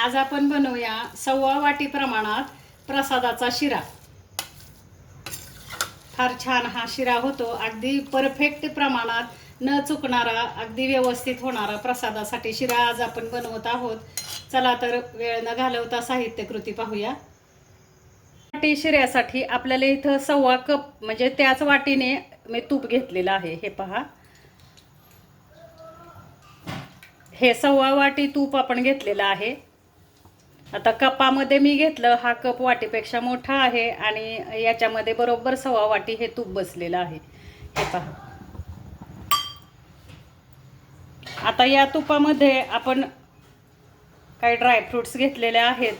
आज आपण बनवूया सव्वा वाटी प्रमाणात प्रसादाचा शिरा. फार छान हा शिरा होतो. अगदी परफेक्ट प्रमाणात न चुकणारा अगदी व्यवस्थित होणारा प्रसादासाठी शिरा आज आपण बनवत आहोत. चला तर वेळ न घालवता साहित्य कृती पाहूया. वाटी शिऱ्यासाठी आपल्याला इथं सव्वा कप म्हणजे त्याच वाटीने मी तूप घेतलेलं आहे. हे पहा. हे सव्वा वाटी तूप आपण घेतलेलं आहे. आता कपामध्ये मी घेतलं हा कप वाटीपेक्षा मोठा आहे आणि याच्यामध्ये बरोबर सव्वा वाटी हे तूप बसलेलं आहे. हे पहा. आता या तुपामध्ये आपण काही ड्रायफ्रुट्स घेतलेले आहेत.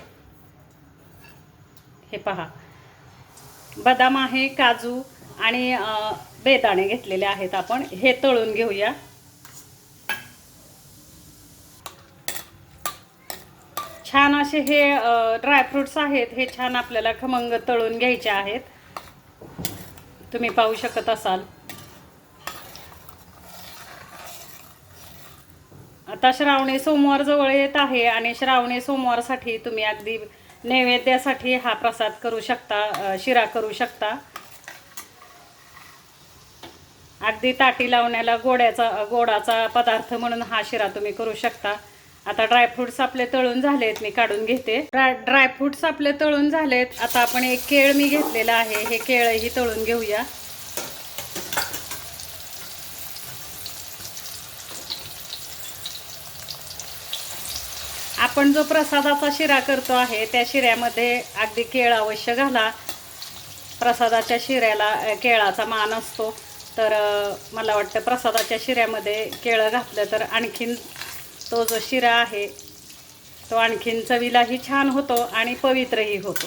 हे पहा. बदाम आहे काजू आणि बेदाणे घेतलेले आहेत आपण. हे तळून घेऊया. छान असे हे ड्रायफ्रुट्स आहेत हे छान आपल्याला खमंग तळून घ्यायचे आहेत. तुम्ही पाहू शकत असाल. आता श्रावणी सोमवार जवळ येत आहे आणि श्रावणी सोमवारसाठी तुम्ही अगदी नैवेद्यासाठी हा प्रसाद करू शकता शिरा करू शकता. अगदी ताटी लावण्याला गोड्याचा गोडाचा पदार्थ म्हणून हा शिरा तुम्ही करू शकता. आता ड्रायफ्रुट्स आपले तळून झालेत मी काढून घेते. ड्राय ड्रायफ्रुट्स आपले तळून झालेत. आता आपण एक केळ मी घेतलेलं आहे. हे केळही तळून घेऊया. आपण जो प्रसादाचा शिरा करतो आहे त्या शिऱ्यामध्ये अगदी केळ अवश्य घाला. प्रसादाच्या शिऱ्याला केळाचा मान असतो. तर मला वाटतं प्रसादाच्या शिऱ्यामध्ये केळं घातलं तर आणखीन तो जो शिरा आहे तो आणखीन चवीलाही छान होतो आणि पवित्रही होतो.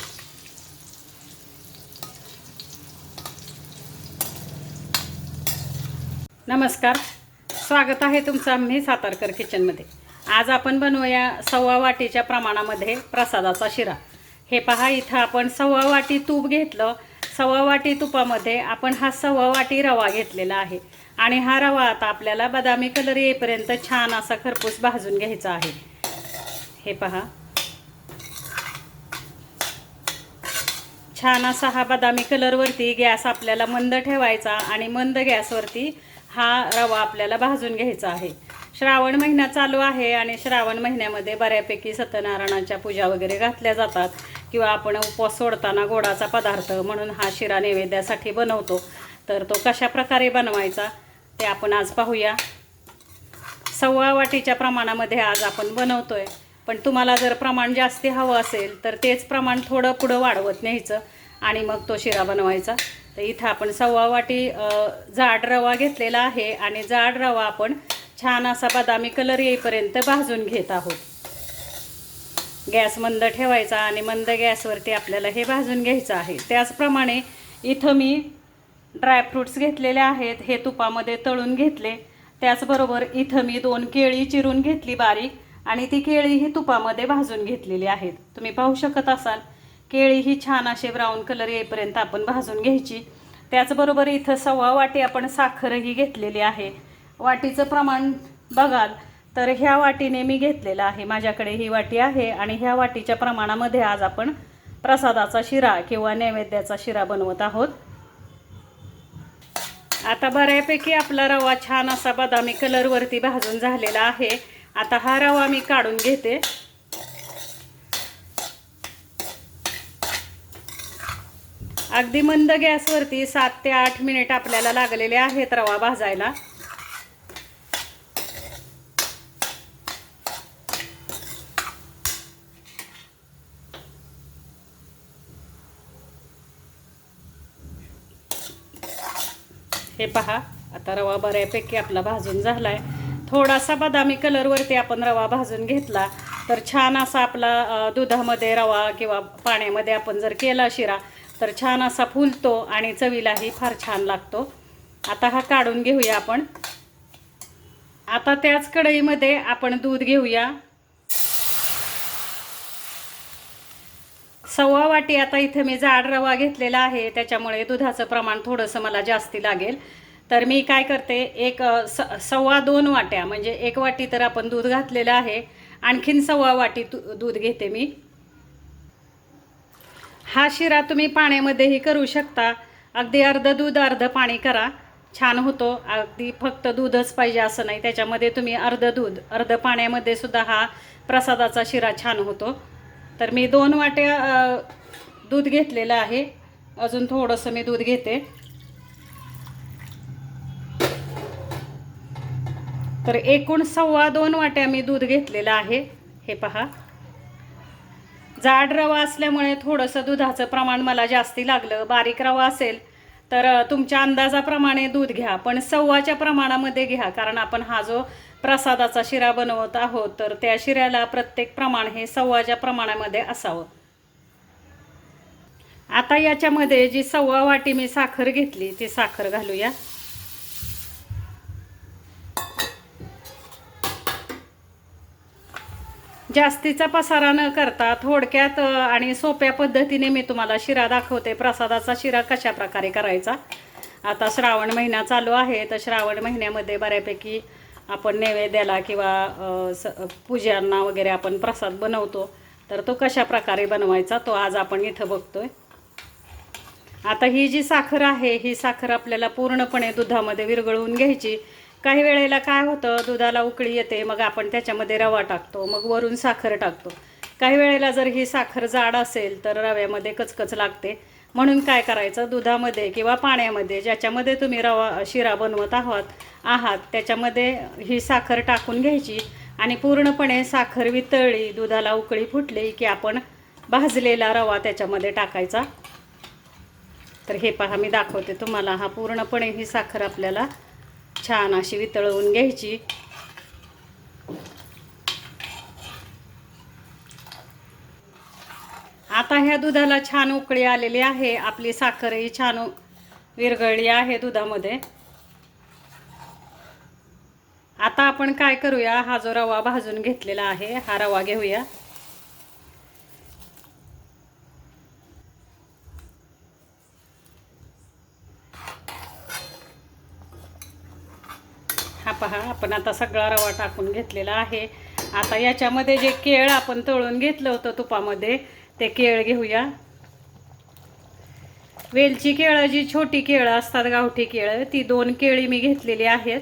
नमस्कार. स्वागत आहे तुमचं आम्ही सातारकर किचनमध्ये. आज आपण बनवूया सव्वा वाटीच्या प्रमाणामध्ये प्रसादाचा शिरा. हे पहा इथं आपण सव्वा वाटी तूप घेतलं. सव्वा वाटी तुपामध्ये आपण हा सव्वा वाटी रवा घेतलेला आहे. आणि हा रवा आता आपल्याला बदामी कलर येईपर्यंत छान असा खरपूस भाजून घ्यायचा आहे. हे पहा. छान असा हा बदामी कलरवरती गॅस आपल्याला मंद ठेवायचा आणि मंद गॅसवरती हा रवा आपल्याला भाजून घ्यायचा आहे. श्रावण महिना चालू आहे आणि श्रावण महिन्यामध्ये बऱ्यापैकी सत्यनारायणाच्या पूजा वगैरे घातल्या जातात किंवा आपण उपवास सोडताना गोडाचा पदार्थ म्हणून हा शिरा नैवेद्यासाठी बनवतो. तर तो कशा प्रकारे बनवायचा? ते आपण आज पाहूया. सव्वा वाटीच्या प्रमाणामध्ये आज आपण बनवतो आहे पण तुम्हाला जर प्रमाण जास्ती हवं असेल तर तेच प्रमाण थोडं पुढं वाढवत न्यायचं आणि मग तो शिरा बनवायचा. तर इथं आपण सव्वा वाटी जाड रवा घेतलेला आहे आणि जाड रवा आपण छान असा बदामी कलर येईपर्यंत भाजून घेत आहोत. गॅस मंद ठेवायचा आणि मंद गॅसवरती आपल्याला हे भाजून घ्यायचं आहे. त्याचप्रमाणे इथं मी ड्रायफ्रूट्स घेतलेले आहेत हे तुपामध्ये तळून घेतले. त्याचबरोबर इथं मी दोन केळी चिरून घेतली बारीक आणि ती केळी ही तुपामध्ये भाजून घेतलेली आहेत. तुम्ही पाहू शकत असाल केळी ही छान असे ब्राऊन कलर येईपर्यंत आपण भाजून घ्यायची. त्याचबरोबर इथं सव्वा वाटी आपण साखरही घेतलेली आहे. वाटीचं प्रमाण बघाल तर ह्या वाटीने मी घेतलेलं आहे. माझ्याकडे ही वाटी आहे आणि ह्या वाटीच्या प्रमाणामध्ये आज आपण प्रसादाचा शिरा किंवा नैवेद्याचा शिरा बनवत आहोत. आता बऱ्यापैकी आपला रवा छान असा बदामी कलरवरती भाजून झालेला आहे. आता हा रवा मी काढून घेते. अगदी मंद गॅसवरती सात ते आठ मिनिट आपल्याला लागलेले आहेत रवा भाजायला. हे पहा. आता रवा बऱ्यापैकी आपला भाजून झाला आहे थोडासा बदामी कलरवरती आपण रवा भाजून घेतला. तर छान असा आपला दुधामध्ये रवा किंवा पाण्यामध्ये आपण जर केला शिरा तर छान असा फुलतो आणि चवीलाही फार छान लागतो. आता हा काढून घेऊया आपण. आता त्याच कढईमध्ये आपण दूध घेऊया. सव्वा वाटी आता इथे मी जाड रवा घेतलेला आहे. त्याच्यामुळे दुधाचं प्रमाण थोडंसं मला जास्ती लागेल. तर मी काय करते एक स सव्वा दोन वाट्या म्हणजे एक वाटी तर आपण दूध घातलेलं आहे. आणखीन सव्वा वाटी तू दूध घेते मी. हा शिरा तुम्ही पाण्यामध्येही करू शकता. अगदी अर्ध दूध अर्ध पाणी करा. छान होतो. अगदी फक्त दूधच पाहिजे असं नाही. त्याच्यामध्ये तुम्ही अर्ध दूध अर्ध पाण्यामध्ये सुद्धा हा प्रसादाचा शिरा छान होतो. तर मी दोन वाट्या दूध घेतलेलं आहे. अजून थोडंसं मी दूध घेते. तर एकूण सव्वा दोन वाट्या मी दूध घेतलेलं आहे. हे पहा. जाड रवा असल्यामुळे थोडंसं दुधाचं प्रमाण मला जास्ती लागलं. बारीक रवा असेल तर तुमच्या अंदाजाप्रमाणे दूध घ्या पण सव्वाच्या प्रमाणामध्ये घ्या कारण आपण हा जो प्रसादाचा शिरा बनवत आहोत तर त्या शिऱ्याला प्रत्येक प्रमाण हे सव्वाच्या प्रमाणामध्ये असावं. आता याच्यामध्ये जी सव्वा वाटी मी साखर घेतली ती साखर घालूया. जास्तीचा पसारा न करता थोडक्यात आणि सोप्या पद्धतीने मी तुम्हाला शिरा दाखवते. प्रसादाचा शिरा कशा प्रकारे करायचा? आता श्रावण महिना चालू आहे तर श्रावण महिन्यामध्ये बऱ्यापैकी आपण नैवेद्याला किंवा स पूजांना वगैरे आपण प्रसाद बनवतो. तर तो कशा प्रकारे बनवायचा तो आज आपण इथं बघतोय. आता ही जी साखर आहे ही साखर आपल्याला पूर्णपणे दुधामध्ये विरघळवून घ्यायची. काही वेळेला काय होतं दुधाला उकळी येते मग आपण त्याच्यामध्ये रवा टाकतो मग वरून साखर टाकतो. काही वेळेला जर ही साखर जाड असेल तर रव्यामध्ये कचकच लागते. म्हणून काय करायचं दुधामध्ये किंवा पाण्यामध्ये ज्याच्यामध्ये तुम्ही रवा शिरा बनवत आहात आहात त्याच्यामध्ये ही साखर टाकून घ्यायची आणि पूर्णपणे साखर वितळली दुधाला उकळी फुटली की आपण भाजलेला रवा त्याच्यामध्ये टाकायचा. तर हे पहा मी दाखवते तुम्हाला. हा पूर्णपणे ही साखर आपल्याला छान अशी वितळवून घ्यायची. आता ह्या दुधाला छान उकळी आलेली आहे. आपली साखरही छान विरघळली आहे दुधामध्ये. आता आपण काय करूया? हा जो रवा भाजून घेतलेला आहे हा रवा घेऊया. पहा आपण आता सगळा रवा टाकून घेतलेला आहे. आता याच्यामध्ये जे केळ आपण तळून घेतलं होतं तुपामध्ये ते केळ घेऊया. वेलची केळं जी छोटी केळं असतात गावठी केळं ती दोन केळी मी घेतलेली आहेत.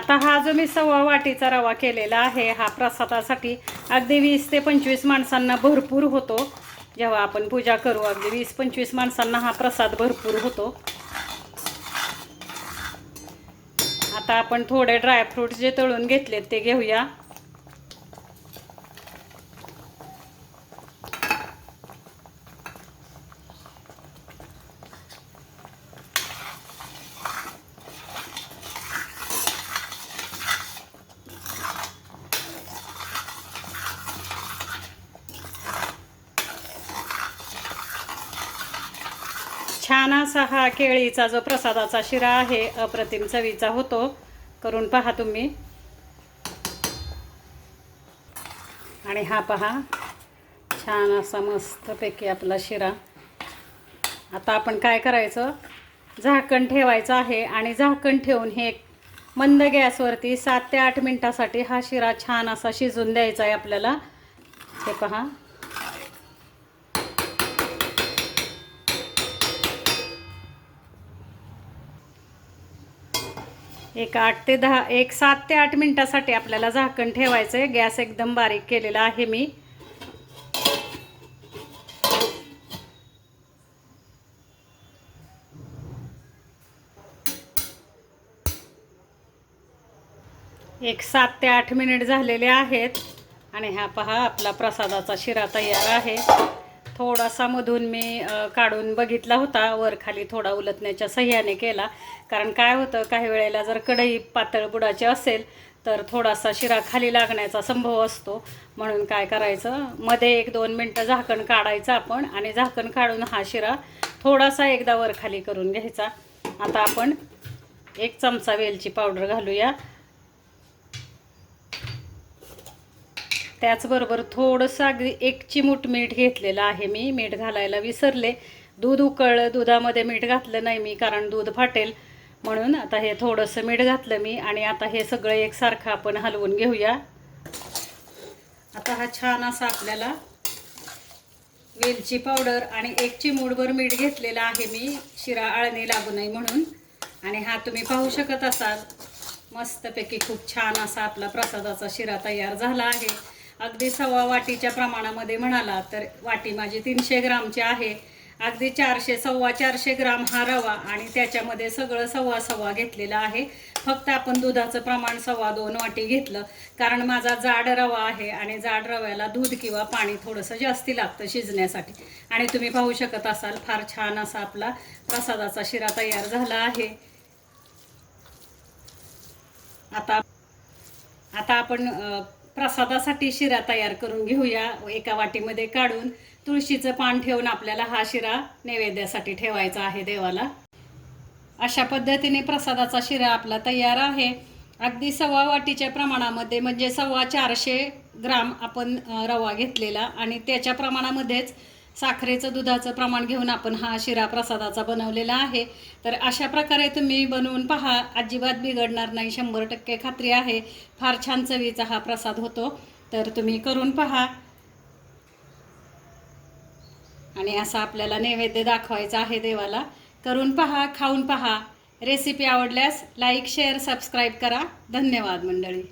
आता हा जो मी सव्वा वाटीचा रवा केलेला आहे हा प्रसादासाठी अगदी वीस ते पंचवीस माणसांना भरपूर होतो. जेव्हा आपण पूजा करू अगदी वीस पंचवीस माणसांना हा प्रसाद भरपूर होतो. आता आपण थोडे ड्रायफ्रूट्स जे तळून घेतलेत ते घेऊया. छान असा हा केळीचा जो प्रसादाचा शिरा आहे अप्रतिम चवीचा होतो. करून पहा तुम्ही. आणि हा पहा छान असा मस्तपैकी आपला शिरा. आता आपण काय करायचं? झाकण ठेवायचं आहे आणि झाकण ठेवून हे एक मंद गॅसवरती सात ते आठ मिनटासाठी हा शिरा छान असा शिजून द्यायचा आहे आपल्याला. हे पहा. एक आठ ते दहा एक सात ते आठ मिनटासाठी आपल्याला झाकण ठेवायचं आहे गॅस एकदम बारीक केलेला आहे मी. एक सात ते आठ मिनिट झालेले आहेत. आणि हा पहा आपला प्रसादाचा शिरा तयार आहे. थोडासा मधून मी काढून बघितला होता. वर खाली थोडा उलटण्याच्या सह्याने केला. कारण काय होतं काही वेळेला जर कढई पातळ बुडाची असेल तर थोडासा शिरा खाली लागण्याचा संभव असतो. म्हणून काय करायचं मध्ये एक दोन मिनटं झाकण काढायचं आपण आणि झाकण काढून हा शिरा थोडासा एकदा वर खाली करून घ्यायचा. आता आपण एक चमचा वेलची पावडर घालूया. त्याचबरोबर थोडंसं अगदी एक चिमूट मीठ घेतलेलं आहे मी. मीठ घालायला विसरले. दूध उकळलं. दुधामध्ये मीठ घातलं नाही मी कारण दूध फाटेल. म्हणून आता हे थोडंसं मीठ घातलं मी आणि आता हे सगळं एकसारखं आपण हलवून घेऊया. आता हा छान असा आपल्याला वेलची पावडर आणि एक चिमूटभर मीठ घेतलेलं आहे मी. शिरा आळणी लागू नये म्हणून. आणि हा तुम्ही पाहू शकत असाल. मस्तपैकी खूप छान असा आपला प्रसादाचा शिरा तयार झाला आहे. अगदी सव्वा वाटीच्या प्रमाणामध्ये म्हणाला तर वाटी माझी तीनशे ग्रामची आहे. अगदी चारशे सव्वा चारशे ग्राम हा रवा आणि त्याच्यामध्ये सगळं सव्वा सव्वा घेतलेला आहे. फक्त आपण दुधाचं प्रमाण सव्वा दोन वाटी घेतलं. कारण माझा जाड रवा आहे आणि जाड रव्याला दूध किंवा पाणी थोडंसं जास्ती लागतं शिजण्यासाठी. आणि तुम्ही पाहू शकत असाल फार छान असा आपला प्रसादाचा शिरा तयार झाला आहे. आता आता आपण प्रसादासाठी शिरा तयार करून घेऊया. एका वाटीमध्ये काढून तुळशीचं पान ठेवून आपल्याला हा शिरा नैवेद्यासाठी ठेवायचा आहे देवाला. अशा पद्धतीने प्रसादाचा शिरा आपला तयार आहे. अगदी सव्वा वाटीच्या प्रमाणामध्ये म्हणजे सव्वा चारशे ग्राम आपण रवा घेतलेला आणि त्याच्या प्रमाणामध्येच साखरेचं दुधाचं प्रमाण घेऊन आपण हा शिरा प्रसादाचा बनवलेला आहे. तर अशा प्रकारे तुम्ही बनवून पहा. अजिबात बिघडणार नाही. शंभर टक्के खात्री आहे. फार छान चवीचा हा प्रसाद होतो. तर तुम्ही करून पहा. आणि असा आपल्याला नैवेद्य दाखवायचा आहे देवाला. करून पहा खाऊन पहा. रेसिपी आवडल्यास लाईक शेअर सबस्क्राईब करा. धन्यवाद मंडळी.